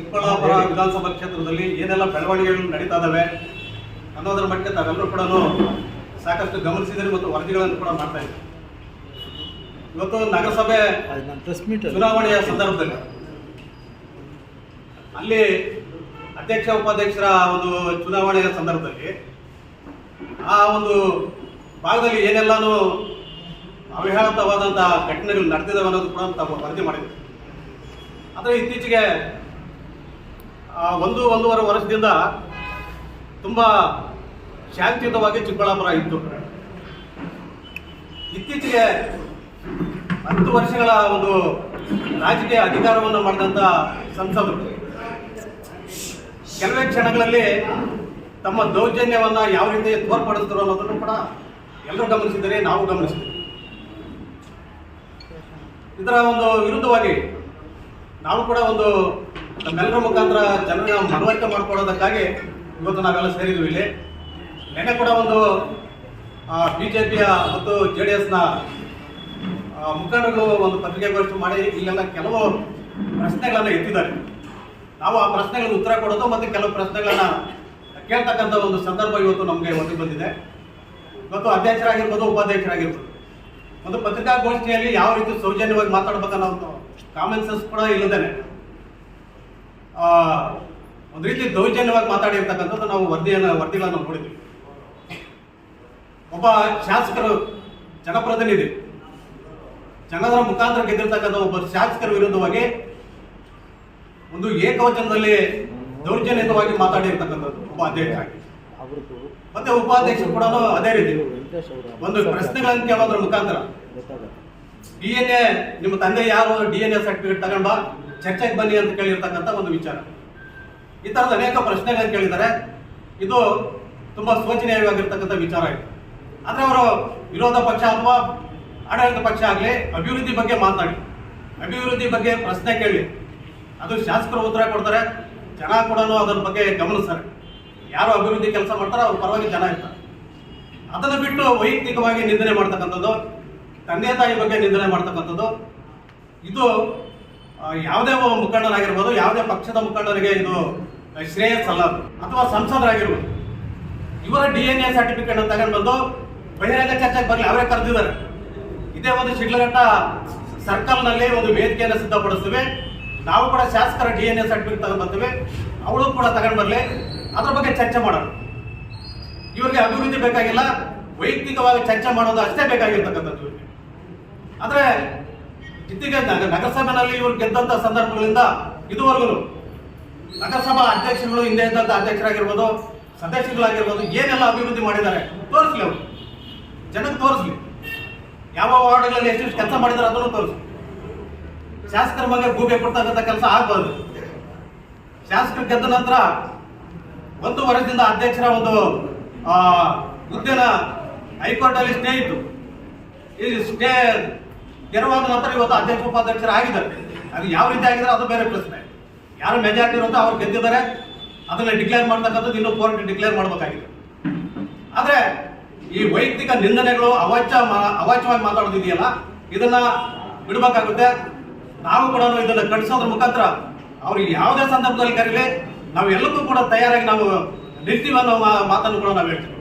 ಚಿಕ್ಕಬಳ್ಳಾಪುರ ವಿಧಾನಸಭಾ ಕ್ಷೇತ್ರದಲ್ಲಿ ಏನೆಲ್ಲ ಬೆಳವಣಿಗೆಗಳು ನಡೀತಾ ಇದಾವೆ ಅನ್ನೋದ್ರ ಬಗ್ಗೆ ತಾವೆಲ್ಲರೂ ಕೂಡ ಸಾಕಷ್ಟು ಗಮನಿಸಿದರೆ ಮತ್ತು ವರದಿಗಳನ್ನು ಕೂಡ ಮಾಡ್ತಾ ಇದ್ದೀವಿ ಇವತ್ತು ನಗರಸಭೆ ಚುನಾವಣೆಯ ಸಂದರ್ಭದಲ್ಲಿ ಅಲ್ಲಿ ಅಧ್ಯಕ್ಷ ಉಪಾಧ್ಯಕ್ಷರ ಒಂದು ಚುನಾವಣೆಯ ಸಂದರ್ಭದಲ್ಲಿ ಆ ಒಂದು ಭಾಗದಲ್ಲಿ ಏನೆಲ್ಲಾನು ಅವಿಹಾತವಾದಂತಹ ಘಟನೆಗಳು ನಡೆದಿದ್ದಾವೆ ಅನ್ನೋದು ಕೂಡ ತಾವು ವರದಿ ಮಾಡಿದ್ರು ಆದರೆ ಇತ್ತೀಚೆಗೆ ಒಂದು, ಒಂದೂವರೆ ವರ್ಷದಿಂದ ತುಂಬ ಶಾಂತಿಯುತವಾಗಿ ಚಿಕ್ಕಬಳ್ಳಾಪುರ ಇತ್ತು. ಇತ್ತೀಚೆಗೆ ಹತ್ತು ವರ್ಷಗಳ ಒಂದು ರಾಜಕೀಯ ಅಧಿಕಾರವನ್ನು ಮಾಡಿದಂಥ ಸಂಸದರು. ಕೆಲವೇ ಕ್ಷಣಗಳಲ್ಲಿ ತಮ್ಮ ದೌರ್ಜನ್ಯವನ್ನ ಯಾವ ರೀತಿ ತೋರ್ಪಡಿಸಿದ್ರು ಅನ್ನೋದನ್ನು ಕೂಡ ಎಲ್ಲರೂ ಗಮನಿಸಿದರೆ ನಾವು ಗಮನಿಸಿದ್ದೇವೆ. ಇದರ ಒಂದು ವಿರುದ್ಧವಾಗಿ ನಾವು ಕೂಡ ಒಂದು ನಮ್ಮೆಲ್ಲರ ಮುಖಾಂತರ ಜನರ ಮನವರಿಕೆ ಮಾಡ್ಕೊಳ್ಳೋದಕ್ಕಾಗಿ ಇವತ್ತು ನಾವೆಲ್ಲ ಸೇರಿದ್ವಿ ಇಲ್ಲಿ. ನೆನ್ನೆ ಕೂಡ ಒಂದು ಬಿ ಜೆ ಪಿಯ ಮತ್ತು ಜೆ ಡಿ ಎಸ್ನ ಮುಖಂಡರು ಒಂದು ಪತ್ರಿಕೆಗೋಷ್ಠಿ ಮಾಡಿ ಇಲ್ಲೆಲ್ಲ ಕೆಲವು ಪ್ರಶ್ನೆಗಳನ್ನು ಎತ್ತಿದ್ದಾರೆ. ನಾವು ಆ ಪ್ರಶ್ನೆಗಳಿಗೆ ಉತ್ತರ ಕೊಡೋದು ಮತ್ತು ಕೆಲವು ಪ್ರಶ್ನೆಗಳನ್ನು ಕೇಳ್ತಕ್ಕಂಥ ಒಂದು ಸಂದರ್ಭ ಇವತ್ತು ನಮಗೆ ಒದಗಿ ಬಂದಿದೆ. ಇವತ್ತು ಅಧ್ಯಕ್ಷರಾಗಿರ್ಬೋದು, ಉಪಾಧ್ಯಕ್ಷರಾಗಿರ್ಬೋದು. ಒಂದು ಪತ್ರಿಕಾಗೋಷ್ಠಿಯಲ್ಲಿ ಯಾವ ರೀತಿ ಸೌಜನ್ಯವಾಗಿ ಮಾತಾಡ್ಬೇಕನ್ನೋ ಒಂದು ಕಾಮನ್ ಸೆನ್ಸ್ ಕೂಡ ಇಲ್ಲದೇನೆ ಒಂದು ರೀತಿ ದೌರ್ಜನ್ಯವಾಗಿ ಮಾತಾಡಿರ್ತಕ್ಕಂಥದ್ದು ನಾವು ವರದಿಯನ್ನು, ವರದಿಗಳನ್ನು ನೋಡಿದ್ವಿ. ಒಬ್ಬ ಶಾಸಕರು ಜನಪ್ರತಿನಿಧಿ, ಜನರ ಮುಖಾಂತರ ಗೆದ್ದಿರ್ತಕ್ಕಂಥ ಒಬ್ಬ ಶಾಸಕರ ವಿರುದ್ಧವಾಗಿ ಒಂದು ಏಕವಚನದಲ್ಲಿ ದೌರ್ಜನ್ಯವಾಗಿ ಮಾತಾಡಿರ್ತಕ್ಕಂಥದ್ದು ಒಬ್ಬ ಅಧ್ಯಕ್ಷ. ಮತ್ತೆ ಉಪಾಧ್ಯಕ್ಷರು ಕೂಡ ಅದೇ ರೀತಿ. ಒಂದು ಪ್ರಶ್ನೆಗಳನ್ನು ಕೇಳೋದ್ರ ಮುಖಾಂತರ. ಡಿ ಎನ್ ಎ ನಿಮ್ಮ ತಂದೆ ಯಾರು? ಡಿ ಎನ್ ಎ ಸರ್ಟಿಫಿಕೇಟ್ ತಗೊಂಡು ಚರ್ಚೆಗೆ ಬನ್ನಿ ಅಂತ ಕೇಳಿರ್ತಕ್ಕಂಥ ಒಂದು ವಿಚಾರ. ಈ ತರದ ಅನೇಕ ಪ್ರಶ್ನೆಗಳನ್ನು ಕೇಳಿದ್ದಾರೆ. ಇದು ತುಂಬಾ ಶೋಚನೀಯವಾಗಿರ್ತಕ್ಕಂಥ ವಿಚಾರ ಇದೆ. ಆದ್ರೆ ಅವರು ವಿರೋಧ ಪಕ್ಷ ಅಥವಾ ಆಡಳಿತ ಪಕ್ಷ ಆಗಲಿ, ಅಭಿವೃದ್ಧಿ ಬಗ್ಗೆ ಮಾತಾಡಿ. ಅಭಿವೃದ್ಧಿ ಬಗ್ಗೆ ಪ್ರಶ್ನೆ ಕೇಳಿ. ಅದು ಶಾಸಕರು ಉತ್ತರ ಕೊಡ್ತಾರೆ. ಜನ ಕೂಡ ಅದರ ಬಗ್ಗೆ ಗಮನಿಸ್ತಾರೆ. ಯಾರು ಅಭಿವೃದ್ಧಿ ಕೆಲಸ ಮಾಡ್ತಾರೋ ಅವ್ರ ಪರವಾಗಿ ಜನ ಇರ್ತಾರೆ. ಅದನ್ನು ಬಿಟ್ಟು ವೈಯಕ್ತಿಕವಾಗಿ ನಿಂದನೆ ಮಾಡ್ತಕ್ಕಂಥದ್ದು ತಂದೆ ತಾಯಿ ಬಗ್ಗೆ ನಿಂದನೆ ಮಾಡ್ತಕ್ಕಂಥದ್ದು. ಇದು ಯಾವುದೇ ಮುಖಂಡರಾಗಿರ್ಬೋದು, ಯಾವುದೇ ಪಕ್ಷದ ಮುಖಂಡರಿಗೆ ಇದು ಶ್ರೇಯಸ್ಸಲ್ಲ ಅಥವಾ ಸಂಸದರಾಗಿರ್ಬೋದು. ಇವರ ಡಿ ಎನ್ ಎ ಸರ್ಟಿಫಿಕೇಟ್ ತಗೊಂಡು ಬಂದು ಬಹಿರಂಗ ಚರ್ಚೆಗೆ ಬರಲಿ, ಅವರೇ ಕರೆದಿದ್ದಾರೆ. ಇದೇ ಒಂದು ಶಿಡ್ಲಘಟ್ಟ ಸರ್ಕಲ್ನಲ್ಲಿ ಒಂದು ವೇದಿಕೆಯನ್ನು ಸಿದ್ಧಪಡಿಸ್ತೀವಿ. ನಾವು ಕೂಡ ಶಾಸಕರ ಡಿ ಎನ್ ಎ ಸರ್ಟಿಫಿಕೇಟ್ ತಗೊಂಡು ಬರ್ತೀವಿ. ಅವಳು ಕೂಡ ತಗೊಂಡು ಬರಲಿ. ಅದ್ರ ಬಗ್ಗೆ ಚರ್ಚೆ ಮಾಡೋಣ. ಇವರಿಗೆ ಅಭಿವೃದ್ಧಿ ಬೇಕಾಗಿಲ್ಲ, ವೈಯಕ್ತಿಕವಾಗಿ ಚರ್ಚೆ ಮಾಡೋದು ಅಷ್ಟೇ ಬೇಕಾಗಿರ್ತಕ್ಕಂಥದ್ದು ಇವ್ರಿಗೆ. ಆದ್ರೆ ಇತ್ತೀಗೆ ನಗ- ನಗರಸಭೆನಲ್ಲಿ ಇವರು ಗೆದ್ದಂತ ಸಂದರ್ಭಗಳಿಂದ ಇದುವರೆಗೂ ನಗರಸಭಾ ಅಧ್ಯಕ್ಷರುಗಳು ಹಿಂದೆ ಇದ್ದಂತ ಅಧ್ಯಕ್ಷರಾಗಿರ್ಬೋದು ಸದಸ್ಯಗಳಾಗಿರ್ಬೋದು ಏನೆಲ್ಲ ಅಭಿವೃದ್ಧಿ ಮಾಡಿದ್ದಾರೆ ತೋರಿಸ್ಲಿ ಅವರು. ಜನಕ್ಕೆ ತೋರಿಸ್ಲಿ. ಯಾವ ವಾರ್ಡ್ಗಳಲ್ಲಿ ಎಷ್ಟೆಷ್ಟು ಕೆಲಸ ಮಾಡಿದ್ದಾರೆ ಅದನ್ನು ತೋರಿಸ್ಲಿ. ಶಾಸಕರ ಬಗ್ಗೆ ಗೂಬೆ ಕೊಡ್ತಕ್ಕಂಥ ಕೆಲಸ ಆಗ್ಬಾರ್ದು. ಶಾಸಕರು ಗೆದ್ದ ನಂತರ ಒಂದು ವರ್ಷದಿಂದ ಅಧ್ಯಕ್ಷರ ಒಂದು ಹುದ್ದೆನ ಹೈಕೋರ್ಟ್ ಅಲ್ಲಿ ಸ್ಟೇ ಇತ್ತು. ಈ ಸ್ಟೇ ತೆರವಾದ ನಂತರ ಇವತ್ತು ಅಧ್ಯಕ್ಷ ಉಪಾಧ್ಯಕ್ಷರು ಆಗಿದ್ದಾರೆ. ಅದು ಯಾವ ರೀತಿ ಆಗಿದ್ದಾರೆ ಅದು ಬೇರೆ ಪ್ರಶ್ನೆ. ಯಾರು ಮೆಜಾರಿಟಿ ಇರುತ್ತೋ ಅವ್ರು ಗೆದ್ದಿದ್ದಾರೆ. ಅದನ್ನ ಡಿಕ್ಲೇರ್ ಮಾಡ್ತಕ್ಕಂಥದ್ದು ಇನ್ನೂ ಕೋರ್ಟ್ ಡಿಕ್ಲೇರ್ ಮಾಡಬೇಕಾಗಿದೆ. ಆದ್ರೆ ಈ ವೈಯಕ್ತಿಕ ನಿಂದನೆಗಳು ಅವಾಚ್ಯ ಅವಾಚ್ಯವಾಗಿ ಮಾತಾಡೋದಿದೆಯಲ್ಲ, ಇದನ್ನ ಬಿಡಬೇಕಾಗುತ್ತೆ. ನಾವು ಕೂಡ ಇದನ್ನ ಕಟ್ಟಿಸೋದ್ರ ಮುಖಾಂತರ ಅವ್ರಿಗೆ ಯಾವುದೇ ಸಂದರ್ಭದಲ್ಲಿ ಕರೀಲಿ ನಾವು ಎಲ್ಲಕ್ಕೂ ಕೂಡ ತಯಾರಾಗಿ ನಾವು ನಿಲ್ತೀವಿ ಮಾತನ್ನು ಕೂಡ ನಾವು ಹೇಳ್ತೀವಿ.